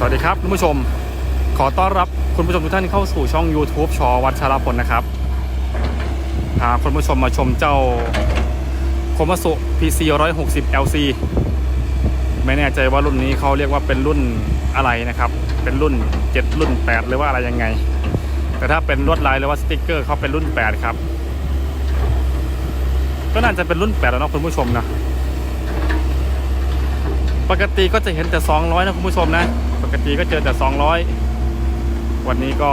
สวัสดีครับคุณผู้ชม ขอต้อนรับคุณผู้ชมทุกท่านเข้าสู่ช่อง YouTube ชอวัชรพลนะครับพาคุณผู้ชมมาชมเจ้าโคมาสุ PC 160 LC ไม่แน่ใจว่ารุ่นนี้เขาเรียกว่าเป็นรุ่นอะไรนะครับ เป็นรุ่น 7 รุ่น 8 หรือว่าอะไรยังไง แต่ถ้าเป็นลวดลายหรือว่าสติกเกอร์เขาเป็นรุ่น 8 ครับ ก็น่าจะเป็นรุ่น 8 แล้วนะคุณผู้ชมนะ ปกติก็จะเห็นแต่ 200 นะคุณผู้ชมนะ ปกติก็เจอแต่ 200 วันนี้ก็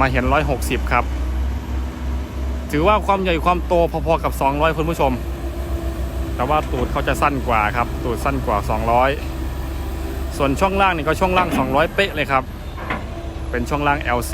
มาเห็น 160 ครับ ถือว่าความใหญ่ความโตพอๆกับ 200 คุณผู้ชม แต่ว่าตูดเขาจะสั้นกว่าครับ ตูดสั้นกว่า 200 ส่วนช่องล่างนี่ก็ช่องล่าง 200 เป๊ะเลยครับ เป็นช่องล่าง LC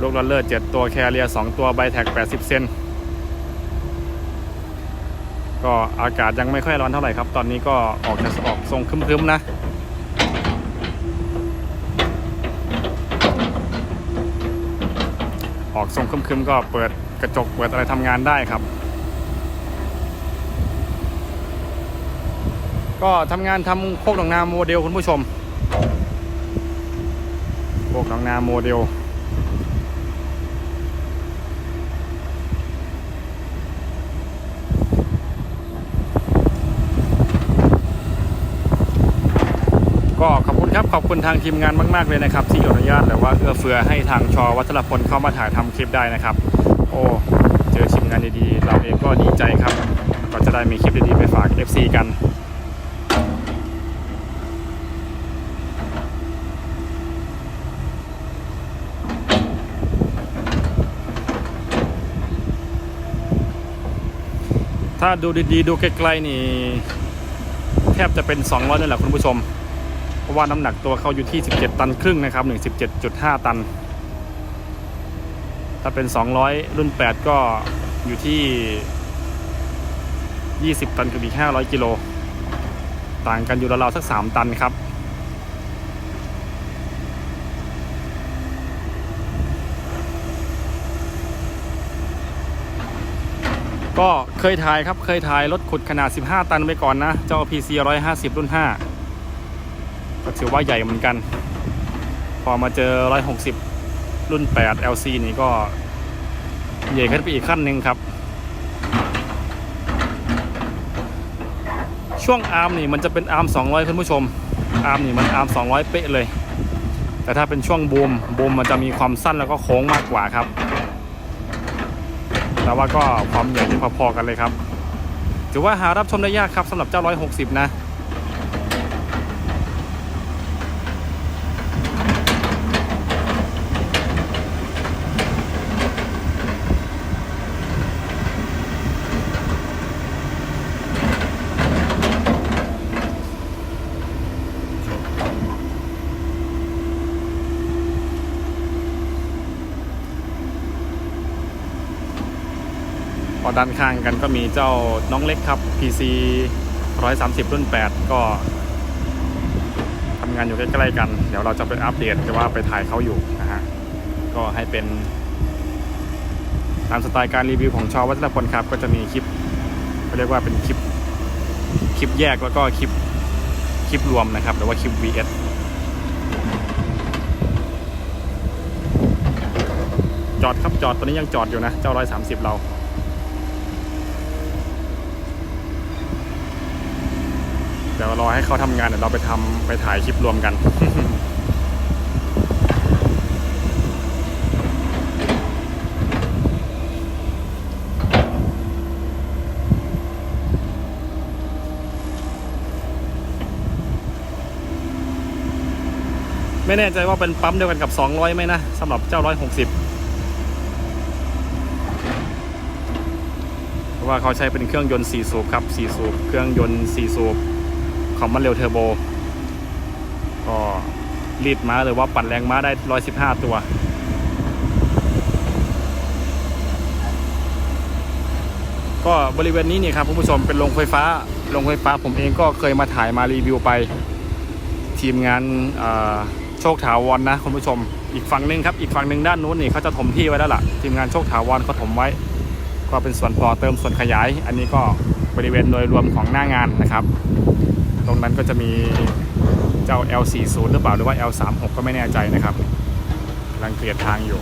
ลูกลอลเลอร์ 7 ตัวแคเรีย 2 ตัวไบแท็ก 80 เซนก็อากาศยังไม่ค่อยร้อนเท่าไหร่ครับ ตอนนี้ก็ออกจะออกทรงครึ้มๆนะ ออกทรงคึมๆก็เปิดกระจกเปิดอะไรทำงานได้ครับ ก็ทำงานทำโคกหนองนาโมเดลคุณผู้ชมโคกหนองนาโมเดลก็ขอบ ครับขอบคุณทางทีมงานมาก ๆเลยนะครับ ที่อนุญาตหรือว่าเอื้อเฟื้อให้ทางชอวัชรพลเข้ามาถ่ายทำคลิปได้นะครับ โอ้เจอทีมงานดีๆ เราเองก็ดีใจครับ ก็จะได้มีคลิปดีๆไปฝาก FC กันถ้าดูดีๆ ดูไกลๆนี่ แทบจะเป็น 200นั่นแหละคุณผู้ชม เพราะว่าน้ำหนักตัวเขาอยู่ที่ 17 ตันครึ่งนะครับ1 17.5 ตัน ถ้าเป็น 200 รุ่น 8 ก็อยู่ที่ 20 ตันกับอีก500 กิโล ต่างกันอยู่ราวๆสัก 3 ตันครับก็เคยถ่ายครับเคยถ่ายรถขุดขนาด 15 ตันไปก่อนนะ เจ้า PC 150 รุ่น 5 ก็ถือว่าใหญ่เหมือนกัน พอมาเจอ 160 รุ่น 8 LC นี่ก็ใหญ่ขึ้นไปอีกขั้นหนึ่งครับ ช่วงอาร์มนี่มันจะเป็นอาร์ม 200คุณผู้ชม อาร์มนี่มันอาร์ม 200 เป๊ะเลย แต่ถ้าเป็นช่วงบูมบูมมันจะมีความสั้นแล้วก็โค้งมากกว่าครับ แต่ว่าก็ความใหญ่ที่พอๆกันเลยครับ ถือว่าหารับชมได้ยากครับสำหรับเจ้า 160 นะ พอด้านข้างกันก็มีเจ้าน้องเล็กครับ PC 130 รุ่น 8 ก็ทำงานอยู่ใกล้ๆกัน เดี๋ยวเราจะไปอัปเดตแต่ว่าไปถ่ายเขาอยู่นะฮะ ก็ให้เป็น ตามสไตล์การรีวิวของชอวัชรพลครับ ก็จะมีคลิปเขาเรียกว่าเป็นคลิป คลิปแยกแล้วก็คลิป คลิปรวมนะครับ หรือว่าคลิป VS จอดครับจอดตอนนี้ยังจอดอยู่นะ เจ้า130เรา เดี๋ยวรอให้เขาทำงานเดี๋ยวเราไปทำไปถ่ายคลิปรวมกันไม่แน่ใจว่าเป็นปั๊มเดียวกันกับ 200ไหมนะสำหรับเจ้า 160เพราะว่าเขาใช้เป็นเครื่องยนต์4สูบครับ4สูบเครื่องยนต์4สูบ คอมมันเร็วเทอร์โบ ก็รีดม้าหรือว่าปั่นแรงม้าได้ 115 ตัว ก็บริเวณนี้นี่ครับคุณผู้ชมเป็นโรงไฟฟ้า โรงไฟฟ้าผมเองก็เคยมาถ่ายมารีวิวไป ทีมงานโชคถาวรนะคุณผู้ชม อีกฝั่งนึงครับ อีกฝั่งหนึ่งด้านนู้นนี่เขาจะถมที่ไว้แล้วล่ะ ทีมงานโชคถาวรเขาถมไว้ ก็เป็นส่วนต่อเติมส่วนขยาย อันนี้ก็บริเวณโดยรวมของหน้างานนะครับ ตรงนั้นก็จะมีเจ้า L40 หรือเปล่าหรือว่า L36 ก็ไม่แน่ใจนะครับกำลังเกลียดทางอยู่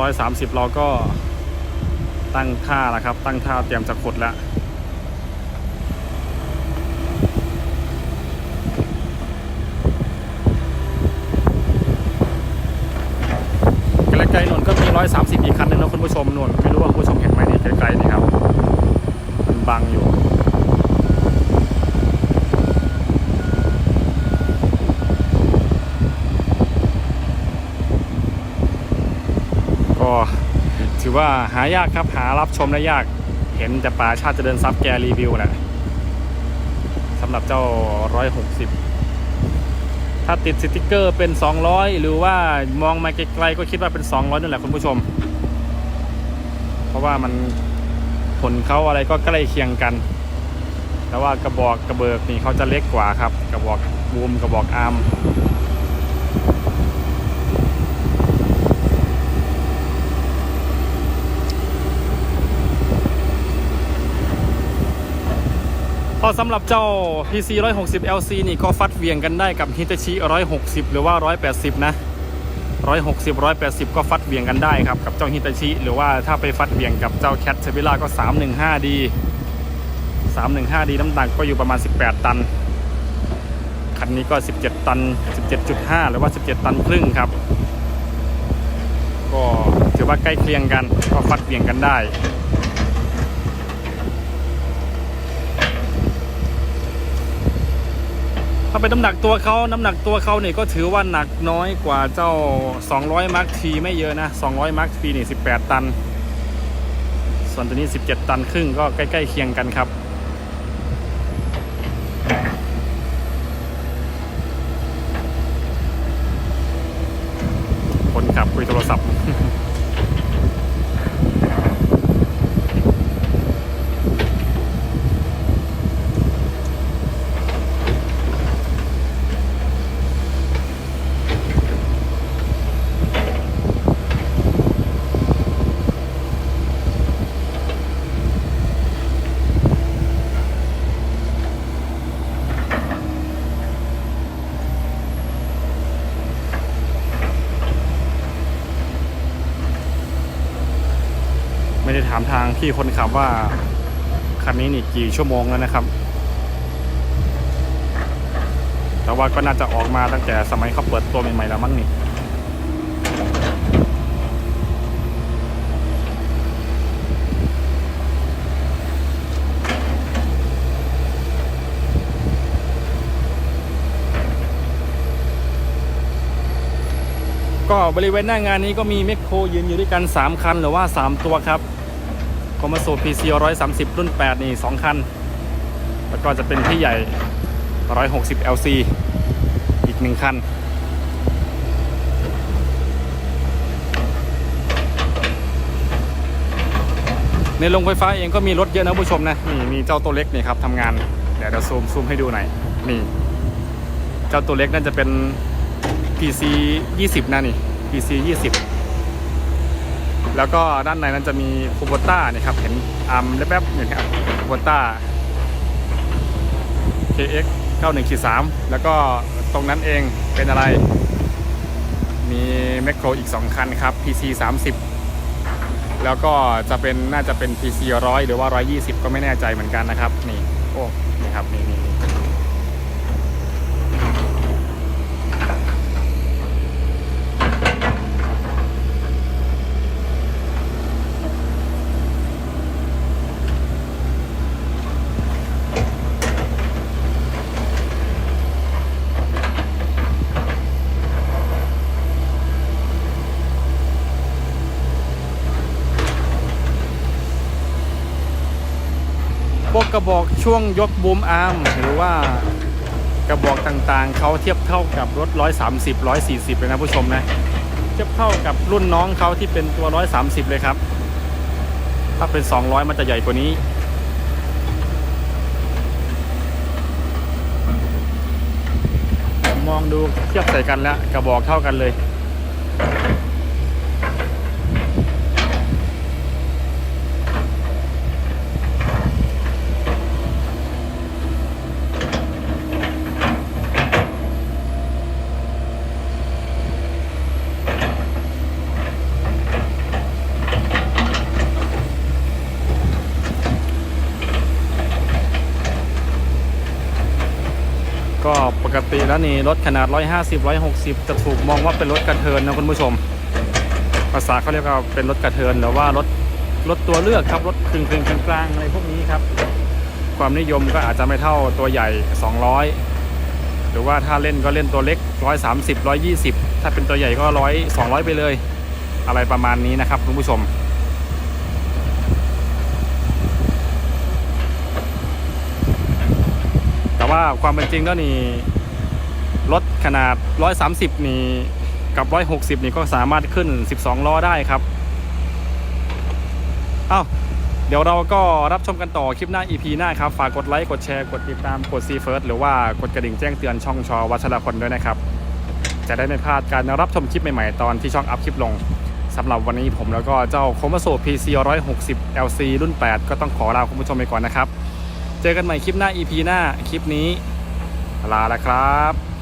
ร้อยสามสิบเราก็ตั้งท่าแล้วครับ ตั้งท่าเตรียมจะขดแล้วไกลๆนนก็มีร้อยสามสิบอีกคันหนึงนะคุณผู้ชมนนไม่รู้ว่าคุณผู้ชมเห็นไหมนี่ไกลๆนี่ครับ มันบังอยู่ ก็ถือ ว่าหายากครับหารับชมได้ยาก เห็นแต่ป่าชาติจะเจริญทรัพย์แกรีวิวแหละสำหรับเจ้า 160 ถ้าติดสติกเกอร์เป็น 200 หรือว่ามองมาไกลๆก็คิดว่าเป็น 200นั่นแหละคุณผู้ชม เพราะว่ามันผลเขาอะไรก็ใกล้เคียงกัน แต่ว่ากระบอกกระเบิกนี่เขาจะเล็กกว่าครับ กระบอกบูมกระบอกอาร์ม อสำหรับเจ้า PC 160 LC นี่ก็ฟัดเวียงกันได้กับ Hitachi 160 หรือว่า 180 นะ 160 180 ก็ฟัดเวียงกันได้ครับ กับเจ้า Hitachi หรือว่าถ้าไปฟัดเวียงกับเจ้า Cat s e v i l a ก็ 315D 315D น้ำหนักก็อยู่ประมาณ 18 ตัน คันนี้ก็ 17 ตัน 17.5 หรือว่า 17 ตันครึ่งครับ ก็ถือว่าใกล้เคียงกันก็ฟัดเวียงกันได้ ถ้าเป็นน้ำหนักตัวเขาน้ำหนักตัวเขาเนี่ยก็ถือว่าหนักน้อยกว่าเจ้า 200 มาร์คทีไม่เยอะนะ 200 มาร์คทีนี่18 ตัน ส่วนตัวนี้ 17 ตันครึ่งก็ใกล้ ๆ เคียงกันครับ ได้ถามทางพี่คนขับว่าคันนี้นี่กี่ชั่วโมงแล้วนะครับ แต่ว่าก็น่าจะออกมาตั้งแต่สมัยเขาเปิดตัวใหม่ๆแล้วมั้งนี่ก็บริเวณหน้างานนี้ก็มีเมคโครยืนอยู่ด้วยกัน 3 คันหรือว่า 3 ตัวครับ คอมมาโซ PC 130 รุ่น 8 นี่ 2 คัน แล้วก็จะเป็นพี่ใหญ่ 160 LC อีก 1 คัน ในโรงไฟฟ้าเองก็มีรถเยอะนะผู้ชมนะ นี่ มีเจ้าตัวเล็กนี่ครับทำงาน เดี๋ยวเราซูมซูมให้ดูหน่อย นี่ เจ้าตัวเล็กนั่นจะเป็น PC 20 นะนี่ PC 20 แล้วก็ด้านในนั้นจะมีคูโบต้านี่ครับเห็นอัมแป๊บๆอยู่ครับคูโบต้า KX 91 3 แล้วก็ตรงนั้นเองเป็นอะไร มีแมคโครอีก 2 คันครับ PC 30 แล้วก็จะเป็นน่าจะเป็น PC 100 หรือว่า 120 ก็ไม่แน่ใจเหมือนกันนะครับ นี่ โอ้ นี่ครับ นี่นี่ บอกช่วงยกบูมอาร์มหรือว่ากระบอกต่างๆ เขาเทียบเท่ากับรถ 130 140 เลยนะผู้ชมนะ เทียบเท่ากับรุ่นน้องเขาที่เป็นตัว 130 เลยครับ ถ้าเป็น 200 มันจะใหญ่กว่านี้ มองดูเทียบใส่กันแล้วกระบอกเท่ากันเลย ก็ปกติแล้วนี่รถขนาด 150 160 จะถูกมองว่าเป็นรถกระเทินนะคุณผู้ชม ภาษาเขาเรียกว่าเป็นรถกระเทินหรือว่ารถรถตัวเลือกครับรถกึ่งกึ่งกลางๆอะไรพวกนี้ครับ ความนิยมก็อาจจะไม่เท่าตัวใหญ่ 200 หรือว่าถ้าเล่นก็เล่นตัวเล็ก 130 120 ถ้าเป็นตัวใหญ่ก็100 200 ไปเลย อะไรประมาณนี้นะครับคุณผู้ชม แต่ว่าความเป็นจริงแล้วนี่รถขนาด 130 นี่กับ 160 นี่ก็สามารถขึ้น 12 ล้อได้ครับ เอ้า เดี๋ยวเราก็รับชมกันต่อคลิปหน้า EP หน้าครับ ฝากกดไลค์ กดแชร์ กดติดตาม กดซีเฟิร์สหรือว่ากดกระดิ่งแจ้งเตือนช่องชอวัชรพลด้วยนะครับ จะได้ไม่พลาดการรับชมคลิปใหม่ๆ ตอนที่ช่องอัพคลิปลงสำหรับวันนี้ผมแล้วก็เจ้าโคมาโซ PC 160 LC รุ่น 8 ก็ต้องขอลาคุณผู้ชมไปก่อนนะครับ เจอกันใหม่คลิปหน้า EP หน้า คลิปนี้ลาแล้วครับ